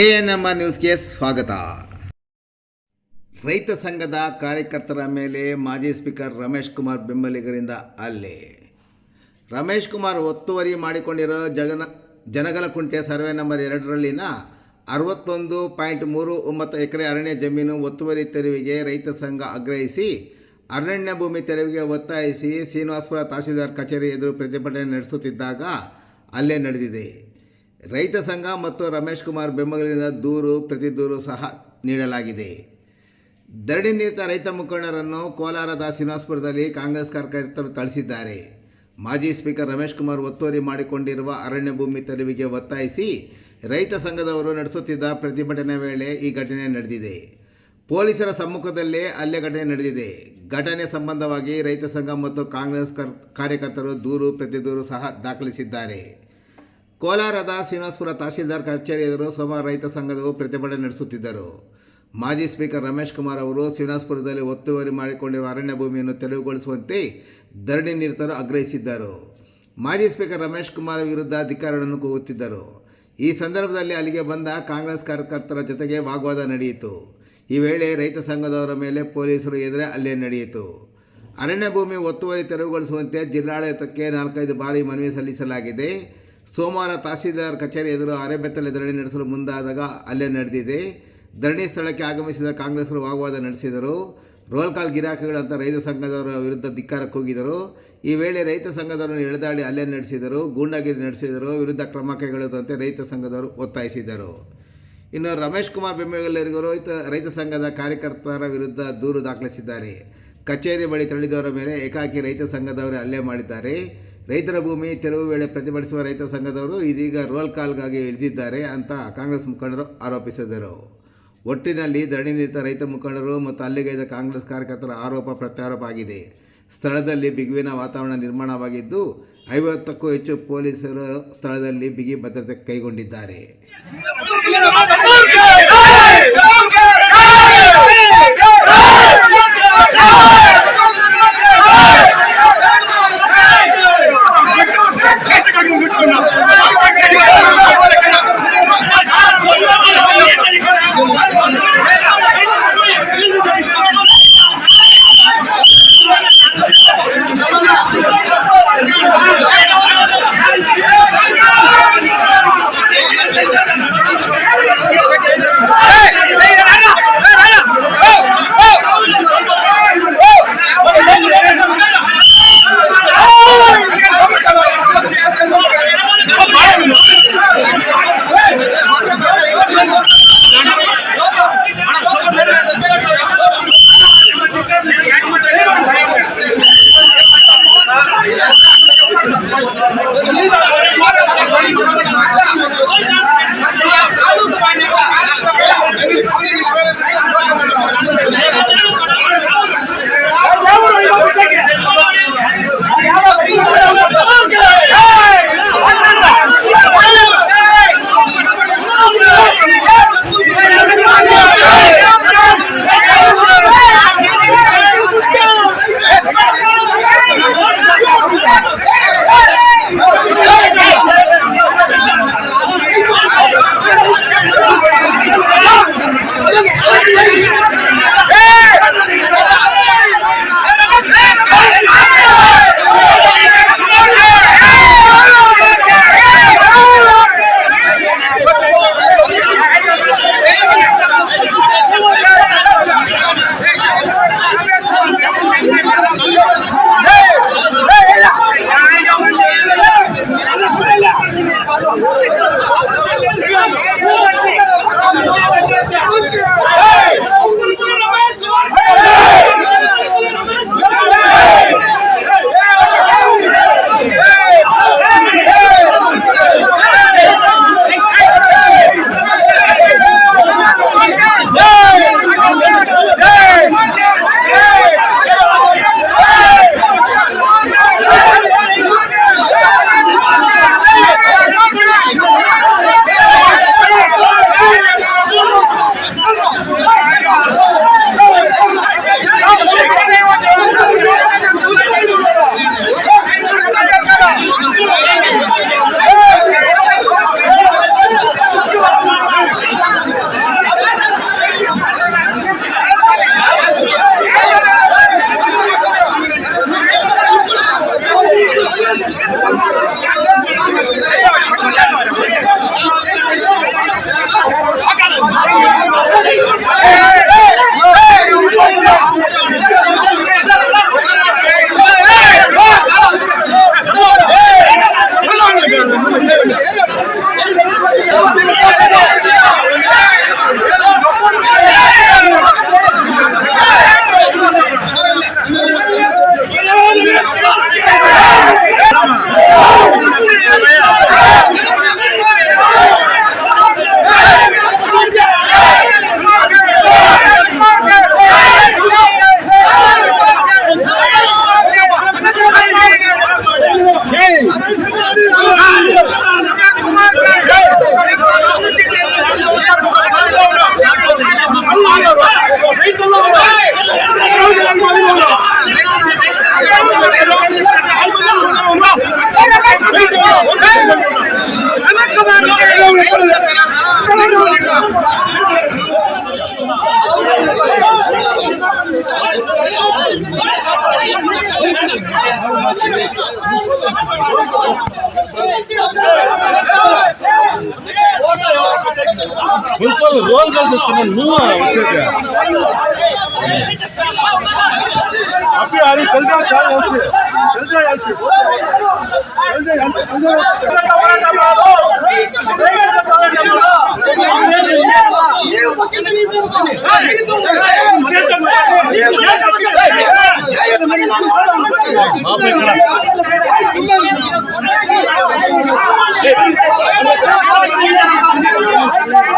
A N M R ನ್ಯೂಸ್ಗೆ ಸ್ವಾಗತ. ರೈತ ಸಂಘದ ಕಾರ್ಯಕರ್ತರ ಮೇಲೆ ಮಾಜಿ ಸ್ಪೀಕರ್ ರಮೇಶ್ ಕುಮಾರ್ ಬೆಂಬಲಿಗರಿಂದ ಹಲ್ಲೆ. ರಮೇಶ್ ಕುಮಾರ್ ಒತ್ತುವರಿ ಮಾಡಿಕೊಂಡಿರೋ ಜಗನ, ಜನಗಲಕುಂಟೆ ಸರ್ವೆ ನಂಬರ್ ಎರಡರಲ್ಲಿನ ಅರವತ್ತೊಂದು ಪಾಯಿಂಟ್ ಮೂರು ಒಂಬತ್ತು ಎಕರೆ ಅರಣ್ಯ ಜಮೀನು ಒತ್ತುವರಿ ತೆರವಿಗೆ ರೈತ ಸಂಘ ಆಗ್ರಹಿಸಿ, ಅರಣ್ಯ ಭೂಮಿ ತೆರವಿಗೆ ಒತ್ತಾಯಿಸಿ ಶ್ರೀನಿವಾಸಪುರ ತಹಶೀಲ್ದಾರ್ ಕಚೇರಿ ಎದುರು ಪ್ರತಿಭಟನೆ ನಡೆಸುತ್ತಿದ್ದಾಗ ಅಲ್ಲೇ ನಡೆದಿದೆ. ರೈತ ಸಂಘ ಮತ್ತು ರಮೇಶ್ ಕುಮಾರ್ ಬೆಂಬಲಿನ ದೂರು ಪ್ರತಿ ದೂರು ಸಹ ನೀಡಲಾಗಿದೆ. ಧರಣಿ ನಿರತ ರೈತ ಮುಖಂಡರನ್ನು ಕೋಲಾರದ ಸಿನಾಸ್ಪುರದಲ್ಲಿ ಕಾಂಗ್ರೆಸ್ ಕಾರ್ಯಕರ್ತರು ಥಳಿಸಿದ್ದಾರೆ. ಮಾಜಿ ಸ್ಪೀಕರ್ ರಮೇಶ್ ಕುಮಾರ್ ಒತ್ತುವರಿ ಮಾಡಿಕೊಂಡಿರುವ ಅರಣ್ಯ ಭೂಮಿ ತೆರವಿಗೆ ಒತ್ತಾಯಿಸಿ ರೈತ ಸಂಘದವರು ನಡೆಸುತ್ತಿದ್ದ ಪ್ರತಿಭಟನೆ ವೇಳೆ ಈ ಘಟನೆ ನಡೆದಿದೆ. ಪೊಲೀಸರ ಸಮ್ಮುಖದಲ್ಲೇ ಅಲ್ಲೇ ಘಟನೆ ನಡೆದಿದೆ. ಘಟನೆ ಸಂಬಂಧವಾಗಿ ರೈತ ಸಂಘ ಮತ್ತು ಕಾಂಗ್ರೆಸ್ ಕರ್- ಕಾರ್ಯಕರ್ತರು ದೂರು ಪ್ರತಿ ದೂರು ಸಹ ದಾಖಲಿಸಿದ್ದಾರೆ. ಕೋಲಾರದ ಶ್ರೀನಿವಾಸಪುರ ತಹಶೀಲ್ದಾರ್ ಕಚೇರಿ ಎದುರು ಸೋಮವಾರ ರೈತ ಸಂಘದವರು ಪ್ರತಿಭಟನೆ ನಡೆಸುತ್ತಿದ್ದರು. ಮಾಜಿ ಸ್ಪೀಕರ್ ರಮೇಶ್ ಕುಮಾರ್ ಅವರು ಶ್ರೀನಿವಾಸಪುರದಲ್ಲಿ ಒತ್ತುವರಿ ಮಾಡಿಕೊಂಡಿರುವ ಅರಣ್ಯ ಭೂಮಿಯನ್ನು ತೆರವುಗೊಳಿಸುವಂತೆ ಧರಣಿ ನಿರತರು ಆಗ್ರಹಿಸಿದ್ದರು. ಮಾಜಿ ಸ್ಪೀಕರ್ ರಮೇಶ್ ಕುಮಾರ್ ವಿರುದ್ಧ ಅಧಿಕಾರಗಳನ್ನು ಕೂಗುತ್ತಿದ್ದರು. ಈ ಸಂದರ್ಭದಲ್ಲಿ ಅಲ್ಲಿಗೆ ಬಂದ ಕಾಂಗ್ರೆಸ್ ಕಾರ್ಯಕರ್ತರ ಜೊತೆಗೆ ವಾಗ್ವಾದ ನಡೆಯಿತು. ಈ ವೇಳೆ ರೈತ ಸಂಘದವರ ಮೇಲೆ ಪೊಲೀಸರು ಎದುರೇ ಹಲ್ಲೆ ನಡೆಯಿತು. ಅರಣ್ಯ ಭೂಮಿ ಒತ್ತುವರಿ ತೆರವುಗೊಳಿಸುವಂತೆ ಜಿಲ್ಲಾಡಳಿತಕ್ಕೆ ನಾಲ್ಕೈದು ಬಾರಿ ಮನವಿ ಸಲ್ಲಿಸಲಾಗಿದೆ. ಸೋಮವಾರ ತಹಸೀಲ್ದಾರ್ ಕಚೇರಿ ಎದುರು ಅರೆಬೆತ್ತಲೆ ಧರಣಿ ನಡೆಸಲು ಮುಂದಾದಾಗ ಅಲ್ಲೇ ನಡೆದಿದೆ. ಧರಣಿ ಸ್ಥಳಕ್ಕೆ ಆಗಮಿಸಿದ ಕಾಂಗ್ರೆಸ್ರು ವಾಗ್ವಾದ ನಡೆಸಿದರು. ರೋಲ್ ಕಾಲ್ ಗಿರಾಕಿಗಳು ಅಂತ ರೈತ ಸಂಘದವರ ವಿರುದ್ಧ ಧಿಕ್ಕಾರಕ್ಕೆ ಕೂಗಿದರು. ಈ ವೇಳೆ ರೈತ ಸಂಘದವರನ್ನು ಎಳೆದಾಡಿ ಅಲ್ಲೇ ನಡೆಸಿದರು. ಗೂಂಡಾಗಿರಿ ನಡೆಸಿದರು. ವಿರುದ್ಧ ಕ್ರಮ ಕೈಗೊಳ್ಳುವಂತೆ ರೈತ ಸಂಘದವರು ಒತ್ತಾಯಿಸಿದರು. ಇನ್ನು ರಮೇಶ್ ಕುಮಾರ್ ಬೆಂಬಲಿಗರು ರೈತ ರೈತ ಸಂಘದ ಕಾರ್ಯಕರ್ತರ ವಿರುದ್ಧ ದೂರು ದಾಖಲಿಸಿದ್ದಾರೆ. ಕಚೇರಿ ಬಳಿ ತೆರಳಿದವರ ಮೇಲೆ ಏಕಾಕಿ ರೈತ ಸಂಘದವರು ಹಲ್ಲೆ ಮಾಡಿದ್ದಾರೆ. ರೈತರ ಭೂಮಿ ತೆರವು ವೇಳೆ ಪ್ರತಿಭಟಿಸುವ ರೈತ ಸಂಘದವರು ಇದೀಗ ರೋಲ್ ಕಾಲ್ಗಾಗಿ ಇಳಿದಿದ್ದಾರೆ ಅಂತ ಕಾಂಗ್ರೆಸ್ ಮುಖಂಡರು ಆರೋಪಿಸಿದರು. ಒಟ್ಟಿನಲ್ಲಿ ಧರಣಿ ನಿರತ ರೈತ ಮುಖಂಡರು ಮತ್ತು ಅಲ್ಲಿಗೈದ ಕಾಂಗ್ರೆಸ್ ಕಾರ್ಯಕರ್ತರ ಆರೋಪ ಪ್ರತ್ಯಾರೋಪ ಆಗಿದೆ. ಸ್ಥಳದಲ್ಲಿ ಬಿಗುವಿನ ವಾತಾವರಣ ನಿರ್ಮಾಣವಾಗಿದ್ದು, ಐವತ್ತಕ್ಕೂ ಹೆಚ್ಚು ಪೊಲೀಸರು ಸ್ಥಳದಲ್ಲಿ ಬಿಗಿ ಭದ್ರತೆ ಕೈಗೊಂಡಿದ್ದಾರೆ. मुँह अभी आ रही चल जा चल चल जा चल जा चल जा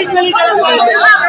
Bisa.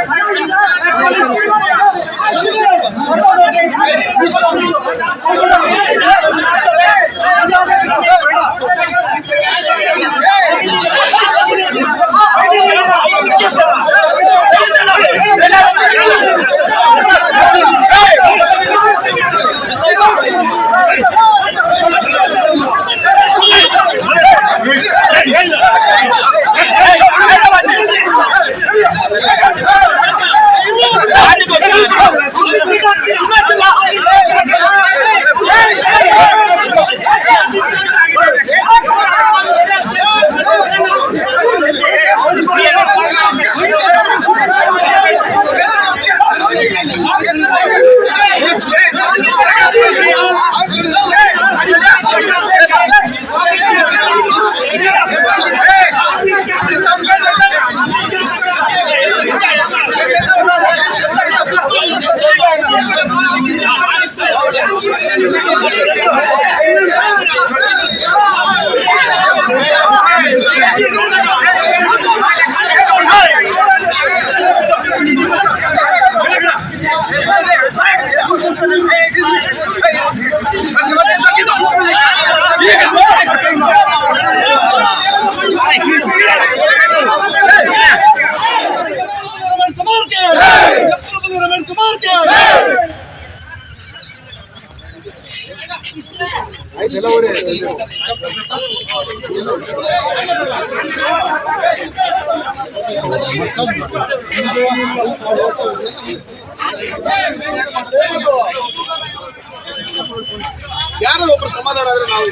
ಯಾರೋ ಒಬ್ರು ಸಮಾಧಾನ ಆದ್ರೆ ನಾವು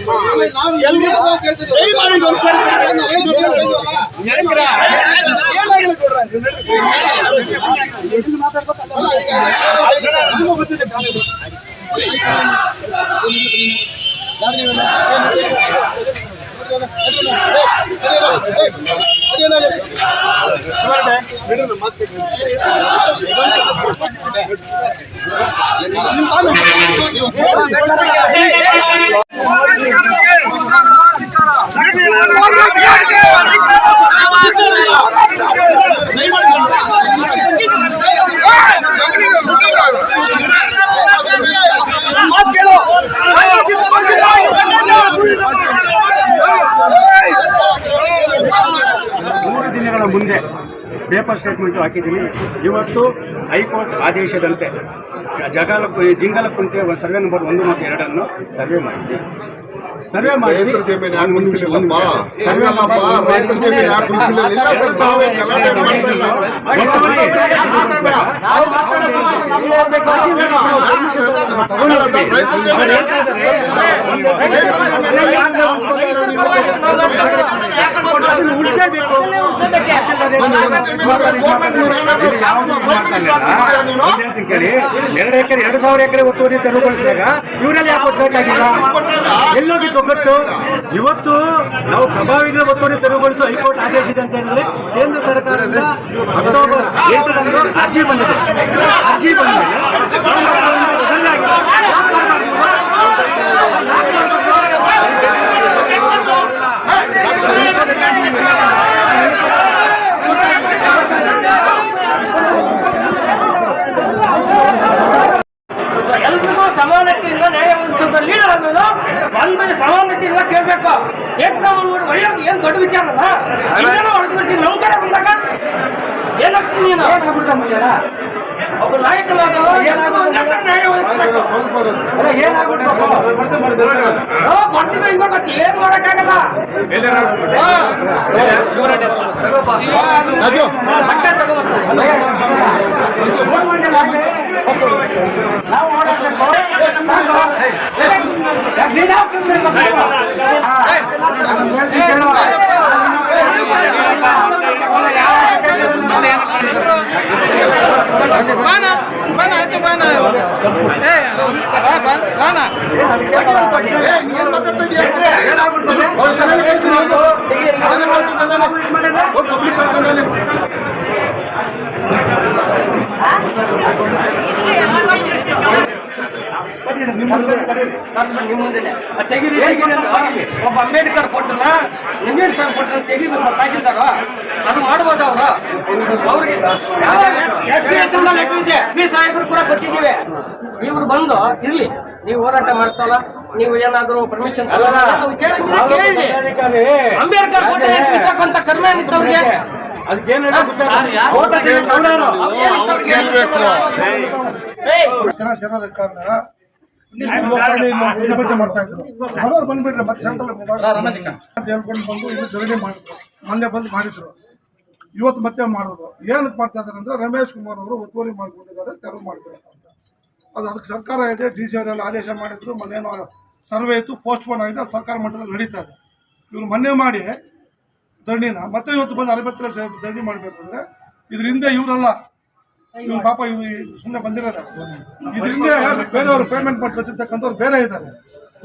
ಮೂರು ಪೇಪರ್ ಸ್ಟೇಟ್ಮೆಂಟ್ ಹಾಕಿದ್ದೀನಿ. ಇವತ್ತು ಹೈಕೋರ್ಟ್ ಆದೇಶದಂತೆ ಜಗಾಲ ಜಿಂಗಲಕುಂಟೆ ಒಂದು ಸರ್ವೆ ನಂಬರ್ ಒಂದು ಮತ್ತು ಎರಡನ್ನು ಸರ್ವೆ ಮಾಡಿಸಿ ಸರ್ವೆ ಮಾಡಿ ರೈತರ ಜಮೀನು ಯಾಕೆ ಉಳಿಸಿಲ್ಲಪ್ಪ? ಹೆಂಗಲ್ಲಪ್ಪ? ರೈತರ ಜಮೀನು ಯಾಕೆ ಉಳಿಸಿಲ್ಲ? ಇಲ್ಲ ಸರ್, ತಾವೇ ಗಲಾಟೆ ಮಾಡ್ತಾ ಇಲ್ಲ. ತಗೊಳ್ಳಲ್ಲ ಸರ್, ರೈತರ ಜಮೀನು ಉಳಿಸಲೇಬೇಕು ಕೇಳಿ ಎರಡು ಎಕರೆ ಎರಡು ಸಾವಿರ ಎಕರೆ ಒತ್ತುವರಿ ತೆರವುಗೊಳಿಸಿದಾಗ ಇವರಲ್ಲಿ ಯಾಕೆ ಕೊಟ್ಟಬೇಕಾಗಿಲ್ಲ ಎಲ್ಲೋಗಿ ತೊಗಟ್ಟು ಇವತ್ತು ನಾವು ಪ್ರಭಾವಿಗಳ ಒತ್ತುವರಿ ತೆರವುಗೊಳಿಸುವ ಹೈಕೋರ್ಟ್ ಆದೇಶ ಇದೆ ಅಂತ ಹೇಳಿದ್ರೆ ಕೇಂದ್ರ ಸರ್ಕಾರದಿಂದ ಅಕ್ಟೋಬರ್ ಎಂಟರಂದು ಅರ್ಜಿ ಬಂದಿದೆ. ಅರ್ಜಿ ಬಂದಿದೆ. ನಾವು mana mana aja mana eh mana mana ini makan tuh dia kalau kalian kayak sini ada masuk ke dalam oh publik personal ya ತೆಗೀರಿ ತೆಗೀರಿ ಒಬ್ಬ ಅಂಬೇಡ್ಕರ್ ಕೊಟ್ಟನ ನಿಂಗೇಶ್ ಸರ್ ಕೊಟ್ಟನ ತೆಗಿಬೇಕು ತಹಶೀಲ್ದಾರ ಅದು ಮಾಡ್ಬೋದು ಅವರು. ಅವ್ರಿಗೆ ಎಸ್ ಪಿ ಸಾಹೇಬರು ಕೂಡ ಕೊಟ್ಟಿದ್ದೀವಿ. ಇವ್ರು ಬಂದು ಇರ್ಲಿ ನೀವು ಹೋರಾಟ ಮಾಡ್ತಾವಲ್ಲ ನೀವು ಏನಾದ್ರು ಪರ್ಮಿಷನ್ ಕೇಳಿ ಅಂಬೇಡ್ಕರ್ ಕೊಟ್ಟ ಕರ್ಮೆ ಏನಿತ್ತವ್ರಿಗೆ ಅದಕ್ಕೇನು ಕಾರಣ ಪ್ರತಿಭಟನೆ ಮಾಡ್ತಾ ಇದ್ರು. ಬಂದ್ಬಿಟ್ರೆ ಮತ್ತೆ ಸೆಂಟ್ರಲ್ ಅಂತ ಹೇಳ್ಕೊಂಡು ಬಂದು ಧರಣಿ ಮಾಡಿದ್ರು. ಮೊನ್ನೆ ಬಂದು ಮಾಡಿದ್ರು. ಇವತ್ತು ಮತ್ತೆ ಮಾಡಿದ್ರು. ಏನಕ್ಕೆ ಮಾಡ್ತಾ ಇದ್ದಾರೆ ಅಂದ್ರೆ ರಮೇಶ್ ಕುಮಾರ್ ಅವರು ಒತ್ತುವರಿ ಮಾಡ್ಕೊಂಡಿದ್ದಾರೆ ತೆರವು ಮಾಡಬೇಕು ಅಂತ. ಅದು ಅದಕ್ಕೆ ಸರ್ಕಾರ ಇದೆ ಡಿ ಸಿ ಅವರೆಲ್ಲ ಆದೇಶ ಮಾಡಿದ್ರು ಮೊನ್ನೇನೋ ಸರ್ವೆ ಇತ್ತು ಪೋಸ್ಟ್ ಪೋನ್ ಆಗಿದೆ ಅದು ಸರ್ಕಾರ ಮಟ್ಟದಲ್ಲಿ ನಡೀತಾ ಇದೆ. ಇವ್ರು ಮೊನ್ನೆ ಮಾಡಿ ಧರಣಿನ ಮತ್ತೆ ಇವತ್ತು ಬಂದು ಅರವತ್ತರ ಧರಣಿ ಮಾಡಬೇಕಂದ್ರೆ ಇದರಿಂದ ಇವರಲ್ಲ ಪಾಪ ಇವ್ ಸುಮ್ಮನೆ ಬಂದಿರೋದ. ಇದರಿಂದ ಬೇರೆಯವರು ಪೇಮೆಂಟ್ ಮಾಡಿ ಕಳಿಸಿರ್ತಕ್ಕಂಥವ್ರು ಬೇರೆ ಇದ್ದಾರೆ.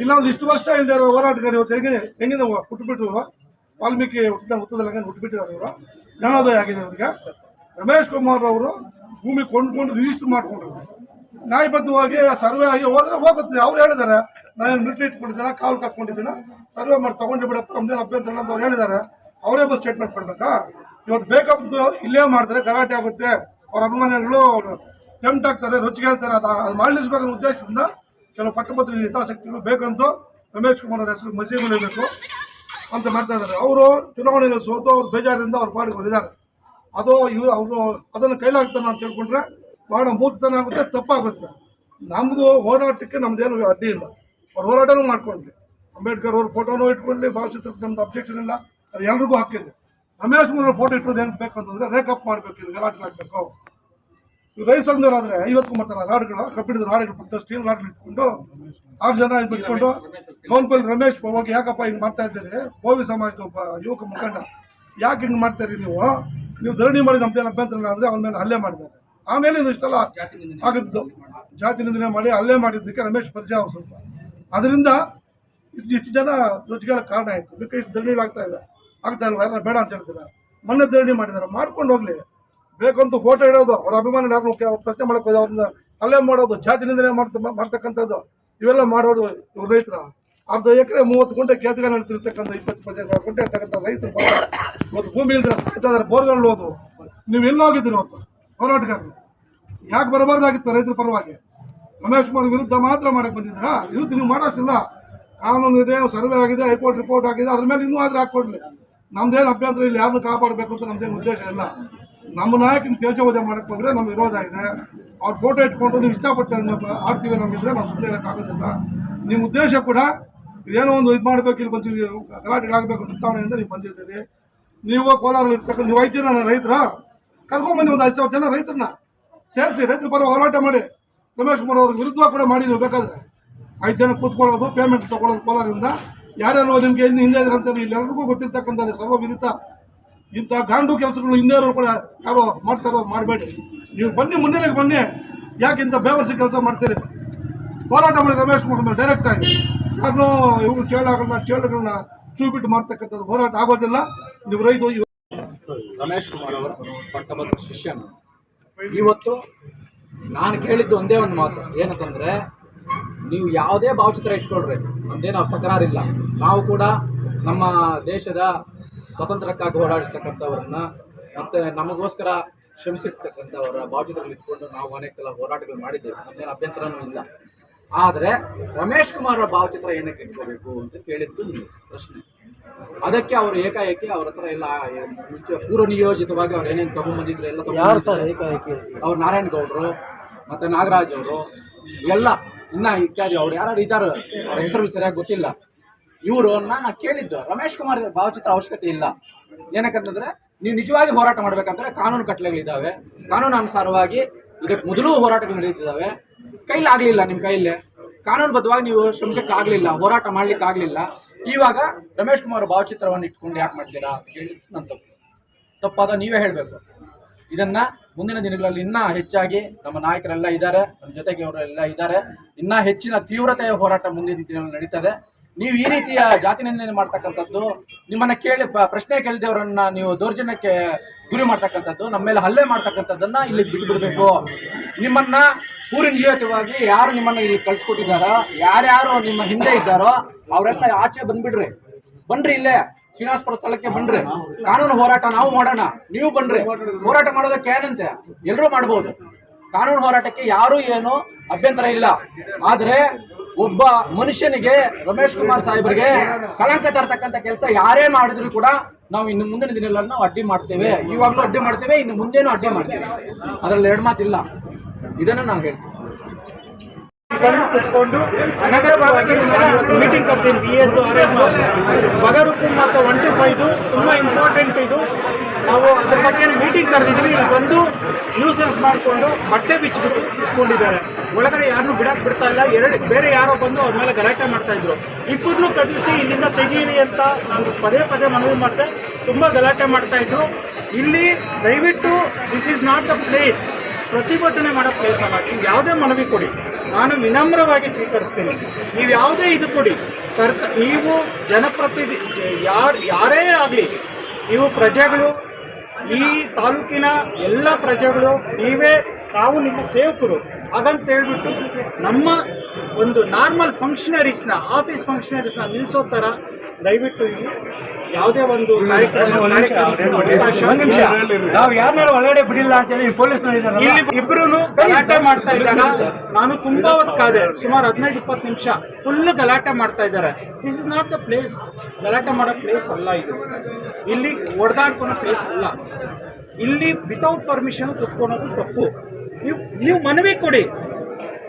ಇಲ್ಲಾಂದ್ರೆ ಇಷ್ಟು ವರ್ಷ ಇಲ್ಲದೆ ಇರೋ ಹೋರಾಟಗಾರ ಇವತ್ತು ಹೆಂಗೆ ಹೆಂಗಿಂದ ಹುಟ್ಟುಬಿಟ್ಟು ವಾಲ್ಮೀಕಿ ಹುಟ್ಟಿದ ಹುತ್ತದಲ್ಲಿ ಹಂಗೆ ಹುಟ್ಟುಬಿಟ್ಟಿದ್ದಾರೆ ಇವರು? ಜ್ಞಾನೋದಯ ಆಗಿದೆ ಅವರಿಗೆ ರಮೇಶ್ ಕುಮಾರ್ ಅವರು ಭೂಮಿ ಕೊಂಡ್ಕೊಂಡು ರಿಜಿಸ್ಟರ್ ಮಾಡ್ಕೊಂಡ್ರು. ನ್ಯಾಯಬದ್ಧವಾಗಿ ಸರ್ವೆ ಆಗಿ ಹೋದ್ರೆ ಹೋಗುತ್ತೆ. ಅವ್ರು ಹೇಳಿದ್ದಾರೆ ನಾನು ಮಿಲಿಟರಿ ಇಟ್ಕೊಂಡಿದ್ದೀನ? ಕಾಲು ಕಟ್ಕೊಂಡಿದ್ದೀನಿ ಸರ್ವೆ ಮಾಡಿ ತಗೊಂಡು ಬಿಡಪ್ಪ ನಮ್ದೇನು ಅಭ್ಯಂತರ ಅಂತ ಅವ್ರು ಹೇಳಿದ್ದಾರೆ. ಅವರೇ ಬಂದು ಸ್ಟೇಟ್ಮೆಂಟ್ ಕೊಡ್ಬೇಕಾ? ಇವತ್ತು ಬೇಕಪ್ಪ ಇಲ್ಲೇ ಮಾಡಿದ್ರೆ ಗಲಾಟೆ ಆಗುತ್ತೆ. ಅವ್ರ ಅಭಿಮಾನಿಗಳು ಟೆಂಪ್ಟ್ ಆಗ್ತಾರೆ, ರುಚಿಗೆ ಹೇಳ್ತಾರೆ, ಅದು ಅದು ಮಾಡಲಿಸ್ಬೇಕನ್ನೋ ಉದ್ದೇಶದಿಂದ ಕೆಲವು ಪಟ್ಟಪತ್ರ ಹಿತಾಸಕ್ತಿಗಳು ಬೇಕಂತ ರಮೇಶ್ ಕುಮಾರ್ ಅವರ ಹೆಸರು ಮಸೀಗೊಳಿಬೇಕು ಅಂತ ಮಾಡ್ತಾ ಇದ್ದಾರೆ. ಅವರು ಚುನಾವಣೆಯಲ್ಲಿ ಸೋತು ಅವ್ರು ಬೇಜಾರಿಂದ ಅವ್ರು ಪಾಡಿಕೊಂಡಿದ್ದಾರೆ ಅದು ಇವರು ಅವರು ಅದನ್ನು ಕೈಲಾಗ್ತಾನೆ ಅಂತ ತಿಳ್ಕೊಂಡ್ರೆ ಬಹಳ ಮೂರ್ತನ ಆಗುತ್ತೆ, ತಪ್ಪಾಗುತ್ತೆ. ನಮ್ಮದು ಹೋರಾಟಕ್ಕೆ ನಮ್ದೇನು ಅಡ್ಡಿ ಇಲ್ಲ. ಅವ್ರು ಹೋರಾಟನೂ ಮಾಡ್ಕೊಂಡ್ರಿ ಅಂಬೇಡ್ಕರ್ ಅವ್ರ ಫೋಟೋನೂ ಇಟ್ಕೊಂಡ್ವಿ ಭಾವಚಿತ್ರಕ್ಕೆ ನಮ್ದು ಅಬ್ಜೆಕ್ಷನ್ ಇಲ್ಲ. ಅದು ಎಲ್ರಿಗೂ ಹಕ್ಕಿದೆ. ರಮೇಶ್ ಕುಮಾರ್ ಫೋಟೋ ಇಟ್ಟೋದು ಏನು ಬೇಕು ಅಂತಂದ್ರೆ ರೇಕಪ್ ಮಾಡಬೇಕು, ಇದು ಗಲಾಟೆ ಆಗಬೇಕು. ರೈಸ್ ಸಂಘದವರಾದ್ರೆ ಐವತ್ತು ಮಾಡ್ತಾರೆ ಲಾಡ್ಗಳು ಕಬ್ಬಿಣದ ಲಾಡ್ಗಳು ಪಕ್ಕ ಸ್ಟೀಲ್ ಲಾಡ್ಗಳು ಇಟ್ಕೊಂಡು, ಆರು ಜನ ಇದು ಬಿಟ್ಕೊಂಡು ಕೌನ್ಪಲ್ಲಿ ರಮೇಶ್ ಹೋಗಿ, ಯಾಕಪ್ಪ ಹಿಂಗೆ ಮಾಡ್ತಾ ಇದ್ದೀರಿ? ಕೋವಿ ಸಮಾಜದ ಒಬ್ಬ ಯುವಕ ಮುಖಂಡ. ಯಾಕೆ ಹಿಂಗೆ ಮಾಡ್ತೀರಿ ನೀವು? ನೀವು ಧರಣಿ ಮಾಡಿ ನಮ್ದೇನು ಅಭ್ಯಂತರ ಅಂದರೆ ಅವನ ಮೇಲೆ ಹಲ್ಲೆ ಮಾಡಿದ್ದಾರೆ. ಆಮೇಲೆ ಇದು ಇಷ್ಟೆಲ್ಲ. ಆಗಿದ್ದು. ಜಾತಿ ನಿಂದನೆ ಮಾಡಿ ಹಲ್ಲೆ ಮಾಡಿದ್ದಕ್ಕೆ ರಮೇಶ್ ಪರಿಚಯ ಅವ್ರು ಸ್ವಲ್ಪ. ಅದರಿಂದ ಇಷ್ಟು ಜನ ರುಚಿಗಳ ಕಾರಣ ಆಯಿತು. ಬೇಕಾ ಇಷ್ಟು ಧರಣಿಗಳು ಆಗ್ತಾ ಇಲ್ಲ. ಆಗ್ತಾ ಇಲ್ವಾ? ಬೇಡ ಅಂತ ಹೇಳ್ತಾರೆ? ಮೊನ್ನೆ ಧರಣಿ ಮಾಡಿದ್ದಾರೆ ಮಾಡ್ಕೊಂಡು ಹೋಗ್ಲಿ. ಬೇಕಂತ ಫೋಟೋ ಇಡೋದು. ಅವ್ರ ಅಭಿಮಾನಿ ಪ್ರಶ್ನೆ ಮಾಡಕ್ ಹೋದ ಅವ್ರನ್ನ ಅಲ್ಲೇ ಮಾಡೋದು ಜಾತಿ ನಿಂದನೆ ಮಾಡ್ತ ಮಾಡ್ತಕ್ಕಂಥದ್ದು. ಇವೆಲ್ಲ ಮಾಡೋರು ಇವ್ರ ರೈತರ. ಅರ್ಧ ಎಕರೆ ಮೂವತ್ತು ಗುಂಟೆ ಕೇತಗ ನಡೆತಿರ್ತಕ್ಕಂಥ ಇಪ್ಪತ್ತು ಇಪ್ಪತ್ತೈದು ಗುಂಟೆ ಇರ್ತಕ್ಕಂಥ ರೈತರು ಇವತ್ತು ಭೂಮಿ ಇಲ್ದ್ರೆ ಸಾಯ್ತಾ ಬೋರ್ಗಳು ಹೋದು ನೀವು ಎಲ್ಲೋಗಿದ್ದೀರಿ ಇವತ್ತು? ಹೋರಾಟಗಾರರು. ಯಾಕೆ ಬರಬಾರ್ದಾಗಿತ್ತು ರೈತರ ಪರವಾಗಿ? ರಮೇಶ್ ಕುಮಾರ್ ವಿರುದ್ಧ ಮಾತ್ರ ಮಾಡಕ್ಕೆ ಬಂದಿದ್ದೀರಾ? ವಿರುದ್ಧ ನೀವು ಮಾಡೋಷ್ಟಿಲ್ಲ. ಕಾನೂನು ಇದೆ, ಸರ್ವೆ ಆಗಿದೆ, ಹೈಕೋರ್ಟ್ ರಿಪೋರ್ಟ್ ಆಗಿದೆ, ಅದ್ರ ಮೇಲೆ ಇನ್ನೂ ಆದರೆ ಹಾಕ್ಕೊಡ್ಲಿ. ನಮ್ದೇನು ಅಭ್ಯಂತರ ಇಲ್ಲಿ, ಯಾರನ್ನು ಕಾಪಾಡಬೇಕು ಅಂತ ನಮ್ದೇನು ಉದ್ದೇಶ ಇಲ್ಲ. ನಮ್ಮ ನಾಯಕನ ತೇಜೋವಧೆ ಮಾಡಕ್ಕೆ ಬಂದರೆ ನಮ್ಮ ವಿರೋಧ ಇದೆ. ಅವ್ರ ಫೋಟೋ ಇಟ್ಕೊಂಡು ನೀವು ಇಷ್ಟಪಟ್ಟು ಆಡ್ತೀವಿ ನಮಗಿದ್ರೆ ನಾವು ಸುಮ್ಮನೆ ಇರೋಕ್ಕಾಗೋದಿಲ್ಲ ನಿಮ್ಮ ಉದ್ದೇಶ ಕೂಡ ಏನೋ ಒಂದು ಇದು ಮಾಡಬೇಕು, ಇಲ್ಲಿ ಬಂದಿದ್ದೀವಿ ಗಲಾಟೆಗಳಾಗಬೇಕು ಚುನಾವಣೆಯಿಂದ ನೀವು ಬಂದಿದ್ದೀರಿ. ನೀವು ಕೋಲಾರಲ್ಲಿ ಇರ್ತಕ್ಕಂಥ, ನೀವು ಐದು ಜನ ರೈತರ ಕರ್ಕೊಂಬನ್ನಿ ಒಂದು ಐದು ಸಾವಿರ ಜನ ರೈತರನ್ನ. ಸೇರಿಸಿ, ರೈತರ ಬರೋ ಹೋರಾಟ ಮಾಡಿ. ರಮೇಶ್ ಕುಮಾರ್ ಅವ್ರ ವಿರುದ್ಧ ಕೂಡ ಮಾಡಿ ನೀವು ಬೇಕಾದ್ರೆ. ಐದು ಜನ ಕೂತ್ಕೊಳ್ಳೋದು ಪೇಮೆಂಟ್ ತಗೊಳ್ಳೋದು ಕೋಲಾರಿಂದ ಯಾರ್ಯಾರು ನಿಮಗೆ ಹಿಂದೆ ಹಿಂದೆ ಇದ್ರೆ ಅಂತ ಎಲ್ಲರಿಗೂ ಗೊತ್ತಿರ್ತಕ್ಕಂಥದ್ದು ಸರ್ವ ವಿದಿತ ಇಂಥ ಗಾಂಡು ಕೆಲಸಗಳು ಹಿಂದೆ ಕೂಡ ಯಾರೋ ಮಾಡ್ತಾರೋ ಮಾಡಬೇಡಿ. ನೀವು ಬನ್ನಿ ಮುನ್ನೆಲೆಗೆ ಬನ್ನಿ. ಯಾಕೆ ಇಂಥ ಬೇವರ್ಸಿ ಕೆಲಸ ಮಾಡ್ತೀರಿ? ಹೋರಾಟ ಮಾಡಿ ರಮೇಶ್ ಕುಮಾರ್ ಮೇಲೆ ಡೈರೆಕ್ಟ್ ಆಗಿ. ಯಾರನ್ನೋ ಇವರು ಚೇಳಗಳನ್ನ, ಚೇಳುಗಳನ್ನ ಚೂಬಿಟ್ಟು ಮಾಡ್ತಕ್ಕಂಥದ್ದು ಹೋರಾಟ ಆಗೋದಿಲ್ಲ. ನೀವು ರೈತ ರಮೇಶ್ ಕುಮಾರ್ ಅವರು ಪಟ್ಟಭದ್ರ ಶಿಷ್ಯನು. ಇವತ್ತು ನಾನು ಕೇಳಿದ್ದು ಒಂದೇ ಒಂದು ಮಾತು. ಏನಂತಂದರೆ, ನೀವು ಯಾವುದೇ ಭಾವಚಿತ್ರ ಇಟ್ಕೊಳ್ರಿ. ನಮ್ದೇನು ತಕರಾರಿಲ್ಲ. ನಾವು ಕೂಡ ನಮ್ಮ ದೇಶದ ಸ್ವತಂತ್ರಕ್ಕಾಗಿ ಹೋರಾಡಿರ್ತಕ್ಕಂಥವ್ರನ್ನ ಮತ್ತೆ ನಮಗೋಸ್ಕರ ಶ್ರಮಿಸಿರ್ತಕ್ಕಂಥವರ ಭಾವಚಿತ್ರಗಳು ಇಟ್ಕೊಂಡು ನಾವು ಅನೇಕ ಸಲ ಹೋರಾಟಗಳು ಮಾಡಿದ್ದೇವೆ. ನಮ್ಮೇನು ಅಭ್ಯಂತರನೂ ಇಲ್ಲ. ಆದರೆ ರಮೇಶ್ ಕುಮಾರ್ ಅವರ ಭಾವಚಿತ್ರ ಏನಕ್ಕೆ ಇಟ್ಕೋಬೇಕು ಅಂತ ಕೇಳಿದ್ದು ಪ್ರಶ್ನೆ. ಅದಕ್ಕೆ ಅವರು ಏಕಾಏಕಿ ಅವ್ರ ಹತ್ರ ಎಲ್ಲ ಮುಂಚೆ ಪೂರ್ವ ನಿಯೋಜಿತವಾಗಿ ಅವ್ರು ಏನೇನು ತಗೊಂಡ್ಬಂದಿದ್ರು ಎಲ್ಲ ಏಕಾಏಕಿ ಅವ್ರು ನಾರಾಯಣ್ ಗೌಡ್ರು ಮತ್ತೆ ನಾಗರಾಜ್ ಅವರು ಎಲ್ಲ ಇನ್ನ ಇತ್ಯಾದಿ ಅವ್ರು ಯಾರು ಇದ್ದಾರೆ? ಅವ್ರ ಹೆಸರು ಸರಿಯಾಗಿ ಗೊತ್ತಿಲ್ಲ. ಇವರು ನಾನು ಕೇಳಿದ್ದು, ರಮೇಶ್ ಕುಮಾರ್ ಭಾವಚಿತ್ರ ಅವಶ್ಯಕತೆ ಇಲ್ಲ. ಏನಕ್ಕಂತಂದ್ರೆ, ನೀವು ನಿಜವಾಗಿ ಹೋರಾಟ ಮಾಡ್ಬೇಕಂದ್ರೆ ಕಾನೂನು ಕಟ್ಟಲೆಗಳಿದ್ದಾವೆ ಕಾನೂನು ಅನುಸಾರವಾಗಿ ಇದಕ್ಕೆ ಮೊದಲು ಹೋರಾಟಗಳು ನಡೀತಿದ್ದಾವೆ. ಕೈಲಾಗಲಿಲ್ಲ ನಿಮ್ಮ ಕೈಲೇ. ಕಾನೂನುಬದ್ಧವಾಗಿ ನೀವು ಶ್ರಮಿಸಕ್ಕೆ ಆಗಲಿಲ್ಲ, ಹೋರಾಟ ಮಾಡ್ಲಿಕ್ಕೆ ಆಗಲಿಲ್ಲ. ಇವಾಗ ರಮೇಶ್ ಕುಮಾರ್ ಭಾವಚಿತ್ರವನ್ನು ಇಟ್ಕೊಂಡು ಯಾಕೆ ಮಾಡ್ತೀರಾ ಅಂತ ಹೇಳಿ ನನ್ನ ತಪ್ಪು. ತಪ್ಪಾದ ನೀವೇ ಹೇಳಬೇಕು. ಇದನ್ನ ಮುಂದಿನ ದಿನಗಳಲ್ಲಿ ಇನ್ನೂ ಹೆಚ್ಚಾಗಿ ನಮ್ಮ ನಾಯಕರೆಲ್ಲ ಇದ್ದಾರೆ, ನಮ್ಮ ಜೊತೆಗೆ ಅವರೆಲ್ಲ ಇದ್ದಾರೆ. ಇನ್ನೂ ಹೆಚ್ಚಿನ ತೀವ್ರತೆಯ ಹೋರಾಟ ಮುಂದಿನ ದಿನಗಳಲ್ಲಿ ನಡೀತದೆ. ನೀವು ಈ ರೀತಿಯ ಜಾತಿ ನಿಂದನೆ ಮಾಡ್ತಕ್ಕಂಥದ್ದು, ನಿಮ್ಮನ್ನ ಕೇಳಿ ಪ್ರಶ್ನೆ ಕೇಳಿದವರನ್ನ ನೀವು ದೌರ್ಜನ್ಯಕ್ಕೆ ಗುರಿ ಮಾಡ್ತಕ್ಕಂಥದ್ದು, ನಮ್ಮ ಮೇಲೆ ಹಲ್ಲೆ ಮಾಡ್ತಕ್ಕಂಥದ್ದನ್ನ ಇಲ್ಲಿ ಬಿಟ್ಬಿಡ್ಬೇಕು. ನಿಮ್ಮನ್ನ ಪೂರ್ವನಿಯೋಜಿತವಾಗಿ ಯಾರು ನಿಮ್ಮನ್ನ ಇಲ್ಲಿ ಕಳಿಸ್ಕೊಟ್ಟಿದ್ದಾರೋ, ಯಾರ್ಯಾರು ನಿಮ್ಮ ಹಿಂದೆ ಇದ್ದಾರೋ, ಅವರೆಲ್ಲ ಆಚೆ ಬಂದ್ಬಿಡ್ರಿ. ಬನ್ರಿ ಇಲ್ಲೇ, ಶ್ರೀನಿವಾಸಪುರ ಸ್ಥಳಕ್ಕೆ ಬನ್ರಿ. ಕಾನೂನು ಹೋರಾಟ ನಾವು ಮಾಡೋಣ, ನೀವು ಬನ್ರಿ. ಹೋರಾಟ ಮಾಡೋದಕ್ಕೆ ಏನಂತೆ? ಎಲ್ಲರೂ ಮಾಡ್ಬೋದು. ಕಾನೂನು ಹೋರಾಟಕ್ಕೆ ಯಾರೂ ಏನು ಅಭ್ಯಂತರ ಇಲ್ಲ. ಆದ್ರೆ ಒಬ್ಬ ಮನುಷ್ಯನಿಗೆ ರಮೇಶ್ ಕುಮಾರ್ ಸಾಹೇಬರಿಗೆ ಕಳಂಕ ತರ್ತಕ್ಕಂಥ ಕೆಲಸ ಯಾರೇ ಮಾಡಿದ್ರು ಕೂಡ ನಾವು ಇನ್ನು ಮುಂದಿನ ದಿನ ನಾವು ಅಡ್ಡಿ ಮಾಡ್ತೇವೆ. ಇವಾಗಲೂ ಅಡ್ಡಿ ಮಾಡ್ತೇವೆ, ಇನ್ನು ಮುಂದೇನು ಅಡ್ಡಿ ಮಾಡ್ತೇವೆ. ಅದರಲ್ಲಿ ಎರಡು ಮಾತಿಲ್ಲ. ಇದನ್ನು ನಾನು ಹೇಳ್ತೀನಿ. ಬಂದು ನಗರ ಭಾಗಕ್ಕೆ ಮೀಟಿಂಗ್ ಕರ್ತೀನಿ. ಬಿ ಎಸ್ ಆರ್ ಎಸ್ ಬಗರುಕು ಮತ್ತು ಒನ್ ಟು ಫೈವ್ ತುಂಬಾ ಇಂಪಾರ್ಟೆಂಟ್ ಇದು. ನಾವು ಅದ್ರ ಬಗ್ಗೆ ಮೀಟಿಂಗ್ ಕರೆದಿದ್ವಿ. ಇಲ್ಲಿ ಬಂದು ನ್ಯೂಸೆನ್ಸ್ ಮಾಡಿಕೊಂಡು ಬಟ್ಟೆ ಬಿಚ್ಚಿಬಿಟ್ಟು ಇಟ್ಕೊಂಡಿದ್ದಾರೆ ಒಳಗಡೆ ಯಾರನ್ನೂ ಬಿಡಕ್ ಬಿಡ್ತಾ ಇಲ್ಲ. ಎರಡು, ಬೇರೆ ಯಾರೋ ಬಂದು ಅವ್ರ ಮೇಲೆ ಗಲಾಟೆ ಮಾಡ್ತಾ ಇದ್ರು. ಇಬ್ಬರನ್ನು ಕದಿಸಿ ಇಲ್ಲಿಂದ ತೆಗೀರಿ ಅಂತ ನಾನು ಪದೇ ಪದೇ ಮನವಿ ಮಾಡಿದೆ. ತುಂಬ ಗಲಾಟೆ ಮಾಡ್ತಾ ಇದ್ರು. ಇಲ್ಲಿ ದಯವಿಟ್ಟು this is not a place ಪ್ರತಿಭಟನೆ ಮಾಡೋ ಪ್ಲೇಸ್ ಅಲ್ಲ. ನೀವು ಯಾವುದೇ ಮನವಿ ಕೊಡಿ. ನಾನು ವಿನಮ್ರವಾಗಿ ಸ್ವೀಕರಿಸ್ತೀನಿ. ನೀವು ಯಾವುದೇ ಇದು ಕೊಡಿ. ಸರ್ಕ, ನೀವು ಜನಪ್ರತಿನಿಧಿ, ಯಾರು, ಯಾರೇ ಆಗಲಿ, ನೀವು ಪ್ರಜೆಗಳು ಈ ತಾಲೂಕಿನ ಎಲ್ಲ ಪ್ರಜೆಗಳು ನೀವೇ ತಾವು ನಿಮ್ಮ ಸೇವಕರು. ಹಾಗಂತ ಹೇಳ್ಬಿಟ್ಟು ನಮ್ಮ ಒಂದು ನಾರ್ಮಲ್ ಫಂಕ್ಷನರೀಸ್ನ ಆಫೀಸ್ ಫಂಕ್ಷನರೀಸ್ನ ನಿಲ್ಲಿಸೋ ಥರ ದಯವಿಟ್ಟು ಇಲ್ಲಿ ಯಾವುದೇ ಒಂದು ನಾವು ಯಾರನ್ನಾರು ಒಳಗಡೆ ಬಿಡಿಲ್ಲ ಅಂತ ಹೇಳಿ ಪೊಲೀಸ್ ಇಲ್ಲಿ ಇಬ್ಬರು ಗಲಾಟೆ ಮಾಡ್ತಾ ಇದ್ದಾರೆ. ನಾನು ತುಂಬಾ ಹೊತ್ತು ಕಾದೆ ಸುಮಾರು ಹದಿನೈದು ಇಪ್ಪತ್ತು ನಿಮಿಷ ಫುಲ್ ಗಲಾಟೆ ಮಾಡ್ತಾ ಇದ್ದಾರೆ. This is not the place ಗಲಾಟೆ ಮಾಡೋ ಪ್ಲೇಸ್ ಅಲ್ಲ ಇದು. ಇಲ್ಲಿ ಹೊಡೆದಾಡ್ಕೊಳೋ ಪ್ಲೇಸ್ ಅಲ್ಲ. ಇಲ್ಲಿ ವಿತೌಟ್ ಪರ್ಮಿಷನ್ ಕುತ್ಕೊಳೋದು ತಪ್ಪು. ನೀವು ನೀವು ಮನವಿ ಕೊಡಿ.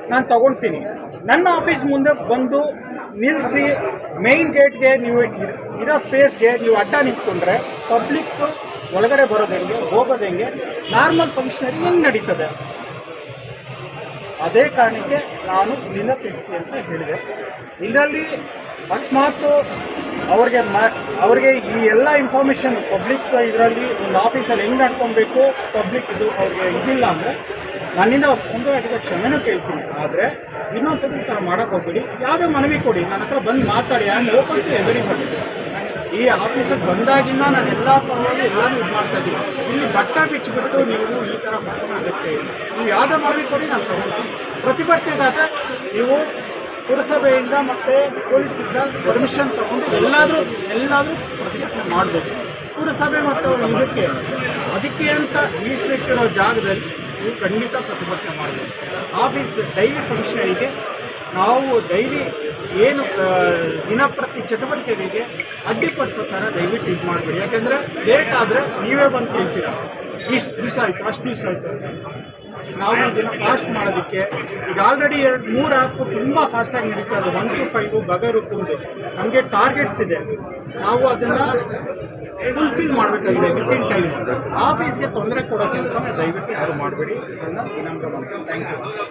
ನಾನು ತಗೊಳ್ತೀನಿ ನನ್ನ ಆಫೀಸ್ ಮುಂದೆ ಬಂದು ನಿಲ್ಲಿಸಿ ಮೇನ್ ಗೇಟ್ಗೆ ನೀವು ಇರ್- ಸ್ಪೇಸ್ಗೆ ನೀವು ಅಡ್ಡ ನಿಂತ್ಕೊಂಡ್ರೆ ಪಬ್ಲಿಕ್ ಒಳಗಡೆ ಬರೋದು ಹೆಂಗೆ, ಹೋಗೋದು ಹೆಂಗೆ ನಾರ್ಮಲ್ ಫಂಕ್ಷನರಿ ಹೆಂಗೆ ನಡೀತದೆ? ಅದೇ ಕಾರಣಕ್ಕೆ ನಾನು ಇಲ್ಲಿಂದ ತಿಳಿಸಿ ಅಂತ ಹೇಳಿದೆ. ಇದರಲ್ಲಿ ಅಕಸ್ಮಾತ್ ಅವ್ರಿಗೆ ಮಾ, ಅವ್ರಿಗೆ ಈ ಎಲ್ಲ ಇನ್ಫಾರ್ಮೇಷನ್ ಪಬ್ಲಿಕ್ ಇದರಲ್ಲಿ ಒಂದು ಆಫೀಸಲ್ಲಿ ಹೆಂಗೆ ನಡ್ಕೊಬೇಕು ಪಬ್ಲಿಕ್ ಇದು ಅವ್ರಿಗೆ ಇದಿಲ್ಲ ಅಂದರೆ ನನ್ನಿಂದ ಒಂದು ಅಡಿಗೆ ಕ್ಷಮೆನೂ ಕೇಳ್ತೀನಿ. ಆದರೆ ಇನ್ನೊಂದ್ಸತಿ ಈ ಥರ ಮಾಡೋಕೆ ಹೋಗ್ಬೇಡಿ. ಯಾವುದೇ ಮನವಿ ಕೊಡಿ. ನನ್ನ ಹತ್ರ ಬಂದು ಮಾತಾಡಿ. ನಾನು ಓಪನ್ ಟು ಎವರಿ ಮಾಡಿದ್ದೆ ಈ ಆಫೀಸಿಗೆ ಬಂದಾಗಿಂದ ನಾನು ಎಲ್ಲ ಪರವಾಗಿ ಎಲ್ಲನೂ ಇದು ಮಾಡ್ತಾ ಇದ್ದೀನಿ. ಇಲ್ಲಿ ಬಟ್ಟ ಬಿಚ್ಚಿಬಿಟ್ಟು ನೀವು ಈ ಥರ ಮಾಡೋಣ ಇಲ್ಲ. ನೀವು ಯಾವುದೇ ಮನವಿ ಕೊಡಿ, ನಾನು ತಗೊಳ್ತೀನಿ ಪ್ರತಿಭಟನೆಗಾದ್ರೆ ನೀವು ಪುರಸಭೆಯಿಂದ ಮತ್ತು ಪೊಲೀಸಿಂದ ಪರ್ಮಿಷನ್ ತಗೊಂಡು ಎಲ್ಲಾದರೂ ಎಲ್ಲಾದರೂ ಪ್ರತಿಭಟನೆ ಮಾಡ್ಬೋದು. ಪುರಸಭೆ ಮತ್ತು ಇದಕ್ಕೆ, ಅದಕ್ಕೆ ಅಂತ ಮೀಸಲಿಟ್ಟಿರೋ ಜಾಗದಲ್ಲಿ ನೀವು ಖಂಡಿತ ಪ್ರತಿಭಟನೆ ಮಾಡಬೇಕು. ಆಫೀಸ್ ಡೈಲಿ ಫಂಕ್ಷನಿಗೆ ನಾವು ಡೈಲಿ ಏನು ದಿನಪ್ರತಿ ಚಟುವಟಿಕೆಗಳಿಗೆ ಅಡ್ಡಿಪಡಿಸೋ ಥರ ದಯವಿಟ್ಟು ಇದು ಮಾಡಬೇಡಿ. ಯಾಕೆಂದರೆ ಲೇಟ್ ಆದರೆ ನೀವೇ ಬಂದು ಕೇಳ್ತೀರ? ಇಷ್ಟು ದಿವಸ ಆಯಿತು, ಅಷ್ಟು ದಿವಸ ಆಯಿತು ನಾವು ಇದನ್ನು ಫಾಸ್ಟ್ ಮಾಡೋದಕ್ಕೆ ಈಗ ಆಲ್ರೆಡಿ ಎರಡು, ಮೂರು ಆ್ಯಪ್ ತುಂಬ ಫಾಸ್ಟಾಗಿ ನಡೀತಾ ಇದೆ. ಒನ್ ಟು ಫೈವ್ ಬಗರುಕುಂದು ನಮಗೆ ಟಾರ್ಗೆಟ್ಸ್ ಇದೆ. ನಾವು ಅದನ್ನು ಫುಲ್ಫಿಲ್ ಮಾಡಬೇಕಾಗಿದೆ ವಿತಿನ್ ಟೈಮ್ ಆಫೀಸ್ಗೆ ತೊಂದರೆ ಕೊಡೋ ಕೆಲಸ ದಯವಿಟ್ಟು ಯಾರು ಮಾಡಬೇಡಿ. ಅದನ್ನು ವಿನಮ್ರ ಥ್ಯಾಂಕ್ ಯು